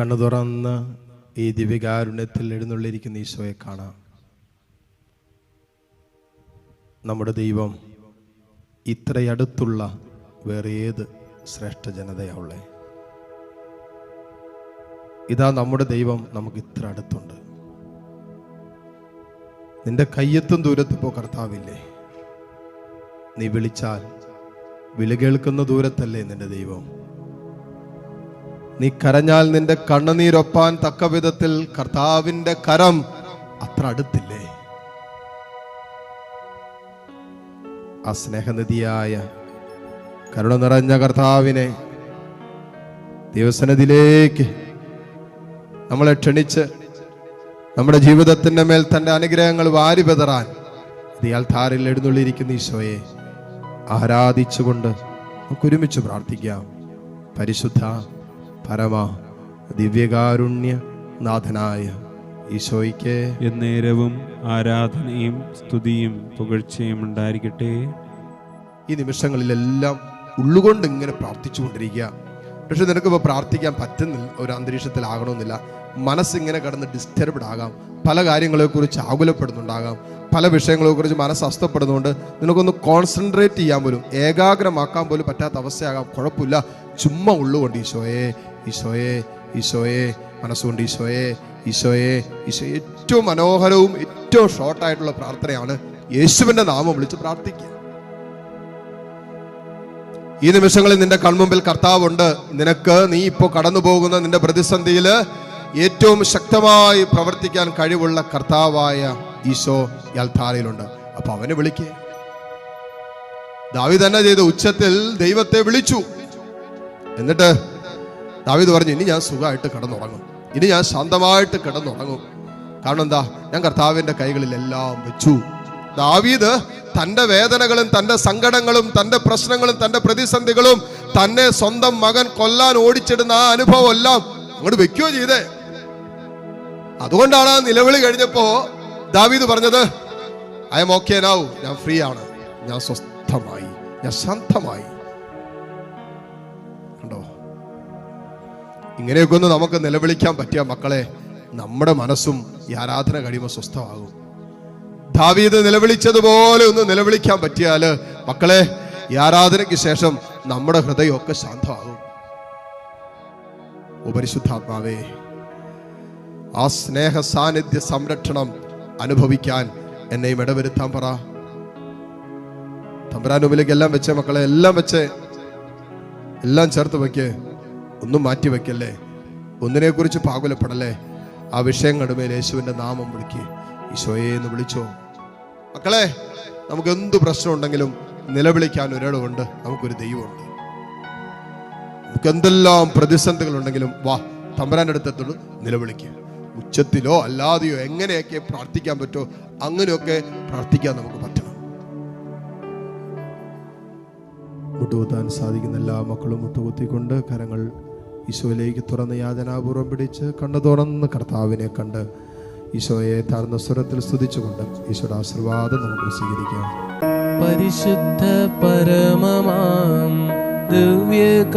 കണ്ണു തുറന്ന് ഈ ദിവ്യകാരുണ്യത്തിൽ എഴുന്നള്ളിരിക്കുന്ന ഈശോയെ കാണാം. നമ്മുടെ ദൈവം ഇത്രയടുത്തുള്ള വേറെ ഏത് ശ്രേഷ്ഠ ജനതയാവുള്ളേ ഇതാ നമ്മുടെ ദൈവം നമുക്ക് ഇത്ര അടുത്തുണ്ട്. നിന്റെ കയ്യെത്തും ദൂരത്തിപ്പോ കർത്താവില്ലേ? നീ വിളിച്ചാൽ വിളി കേൾക്കുന്ന ദൂരത്തല്ലേ നിന്റെ ദൈവം? നീ കരഞ്ഞാൽ നിന്റെ കണ്ണുനീരൊപ്പാൻ തക്ക വിധത്തിൽ കർത്താവിന്റെ കരം അത്ര അടുത്തില്ലേ? ആ സ്നേഹനിധിയായ കരുണ നിറഞ്ഞ കർത്താവിനെ ദിവസനതിലേക്ക് നമ്മളെ ക്ഷണിച്ച് നമ്മുടെ ജീവിതത്തിന്റെ മേൽ തന്റെ അനുഗ്രഹങ്ങൾ വാരി പെതറാൻ ഇയാൾ താരിൽ എഴുന്നള്ളിയിരിക്കുന്ന ഈശോയെ ആരാധിച്ചുകൊണ്ട് നമുക്കൊരുമിച്ച് പ്രാർത്ഥിക്കാം. പരിശുദ്ധ പരമ ദിവ്യകാരുണ്യ നാഥനായ ഈശോയ്ക്ക്. എന്നേരവും ആരാധനയും സ്തുതിയും പുകഴ്ചയും ഉണ്ടായിരിക്കട്ടെ. ഈ നിമിഷങ്ങളിലെല്ലാം ഉള്ളുകൊണ്ട് ഇങ്ങനെ പ്രാർത്ഥിച്ചുകൊണ്ടിരിക്കുക. പക്ഷെ നിനക്കിപ്പോൾ പ്രാർത്ഥിക്കാൻ പറ്റുന്നില്ല ഒരു അന്തരീക്ഷത്തിലാകണമെന്നില്ല. മനസ്സിങ്ങനെ കടന്ന് ഡിസ്റ്റർബ്ഡ് ആകാം. പല കാര്യങ്ങളെക്കുറിച്ച് ആകുലപ്പെടുന്നുണ്ടാകാം. പല വിഷയങ്ങളെക്കുറിച്ച് മനസ്സ് അസ്വസ്ഥപ്പെടുന്നുണ്ട് നിനക്കൊന്ന് കോൺസെൻട്രേറ്റ് ചെയ്യാൻ പോലും ഏകാഗ്രമാക്കാൻ പോലും പറ്റാത്ത അവസ്ഥയാകാം. കുഴപ്പമില്ല. ചുമ്മാ ഉള്ളുകൊണ്ട് ഈശോയെ ഈശോയെ ഈശോയെ മനസ്സുകൊണ്ട് ഈശോയെ ഈശോയെ ഈശോ ഏറ്റവും മനോഹരവും ഏറ്റവും ഷോർട്ടായിട്ടുള്ള പ്രാർത്ഥനയാണ് യേശുവിന്റെ നാമം വിളിച്ച് പ്രാർത്ഥിക്കുക. ഈ നിമിഷങ്ങളിൽ നിന്റെ കൺമുമ്പിൽ കർത്താവുണ്ട്. നിനക്ക് നീ ഇപ്പോൾ കടന്നു പോകുന്ന നിന്റെ പ്രതിസന്ധിയിൽ ഏറ്റവും ശക്തമായി പ്രവർത്തിക്കാൻ കഴിവുള്ള കർത്താവായ ഈശോ യാൽധാരയിലുണ്ട് അപ്പൊ അവനെ വിളിക്കേ. ദാവി തന്നെ ചെയ്ത ഉച്ചത്തിൽ ദൈവത്തെ വിളിച്ചു. എന്നിട്ട് ദാവിദ് പറഞ്ഞു ഇനി ഞാൻ സുഖമായിട്ട് കിടന്നുറങ്ങും. ഇനി ഞാൻ ശാന്തമായിട്ട് കിടന്നുറങ്ങും. കാരണം എന്താ? ഞാൻ കർത്താവിന്റെ കൈകളിൽ എല്ലാം വെച്ചു. ദാവീദ് തന്റെ വേദനകളും തന്റെ സങ്കടങ്ങളും തന്റെ പ്രശ്നങ്ങളും തന്റെ പ്രതിസന്ധികളും തന്നെ സ്വന്തം മകൻ കൊല്ലാൻ ഓടിച്ചിടുന്ന ആ അനുഭവം എല്ലാം അങ്ങോട്ട് വെക്കുകയോ ചെയ്തേ. അതുകൊണ്ടാണ് ആ നിലവിളി കഴിഞ്ഞപ്പോ ദാവീദ് പറഞ്ഞത് ഐ എം ഓക്കെ നൗ ഞാൻ ഫ്രീ ആണ്. ഞാൻ സ്വസ്ഥമായി. ഞാൻ ശാന്തമായി. കണ്ടോ? ഇങ്ങനെയൊക്കെ ഒന്ന് നമുക്ക് നിലവിളിക്കാൻ പറ്റിയ മക്കളെ നമ്മുടെ മനസ്സും ഈ ആരാധന കഴിയുമ്പോൾ സ്വസ്ഥമാകും. ദാവീദ് നിലവിളിച്ചതുപോലെ ഒന്ന് നിലവിളിക്കാൻ പറ്റിയാൽ മക്കളെ ഈ ആരാധനയ്ക്ക് ശേഷം നമ്മുടെ ഹൃദയമൊക്കെ ശാന്തമാകും. ഉപരിശുദ്ധാത്മാവേ ആ സ്നേഹ സാന്നിധ്യ സംരക്ഷണം അനുഭവിക്കാൻ എന്നെയും ഇടവരുത്താൻ പറ. തമ്പരാനുമിലേക്ക് എല്ലാം വെച്ചേ മക്കളെ എല്ലാം വെച്ചേ. എല്ലാം ചേർത്ത് വെക്കേ ഒന്നും മാറ്റി വെക്കല്ലേ ഒന്നിനെ കുറിച്ച് പാകുലപ്പെടല്ലേ? ആ വിഷയങ്ങളുടെ കടുമേൽ യേശുവിന്റെ നാമം വിളിക്കുക ഈശോയെ എന്ന് വിളിച്ചോ. മക്കളെ നമുക്ക് എന്ത് പ്രശ്നം ഉണ്ടെങ്കിലും നിലവിളിക്കാൻ ഒരാളുണ്ട് നമുക്കൊരു ദൈവമുണ്ട്. നമുക്ക് എന്തെല്ലാം പ്രതിസന്ധികൾ ഉണ്ടെങ്കിലും വാ തമ്പരാന്റെ അടുത്തെത്തുള്ളൂ നിലവിളിക്കുക. ഉച്ചത്തിലോ അല്ലാതെയോ എങ്ങനെയൊക്കെ പ്രാർത്ഥിക്കാൻ പറ്റുമോ അങ്ങനെയൊക്കെ പ്രാർത്ഥിക്കാൻ നമുക്ക് പറ്റണം. മുട്ടുകുത്താൻ സാധിക്കുന്ന എല്ലാ മക്കളും മുട്ടുകുത്തിക്കൊണ്ട് കരങ്ങൾ ഈശോയിലേക്ക് തുറന്ന് യാതനാപൂർവം പിടിച്ച് കണ്ണു തുറന്ന് കർത്താവിനെ കണ്ട് ഈശോയെ താഴ്ന്ന സ്വരത്തിൽ സ്തുതിച്ചുകൊണ്ട് ഈശോയുടെ ആശീർവാദം നമുക്ക് സ്വീകരിക്കാം. പരിശുദ്ധ പരമമാം ദിവ്യകാരുണ്യമേ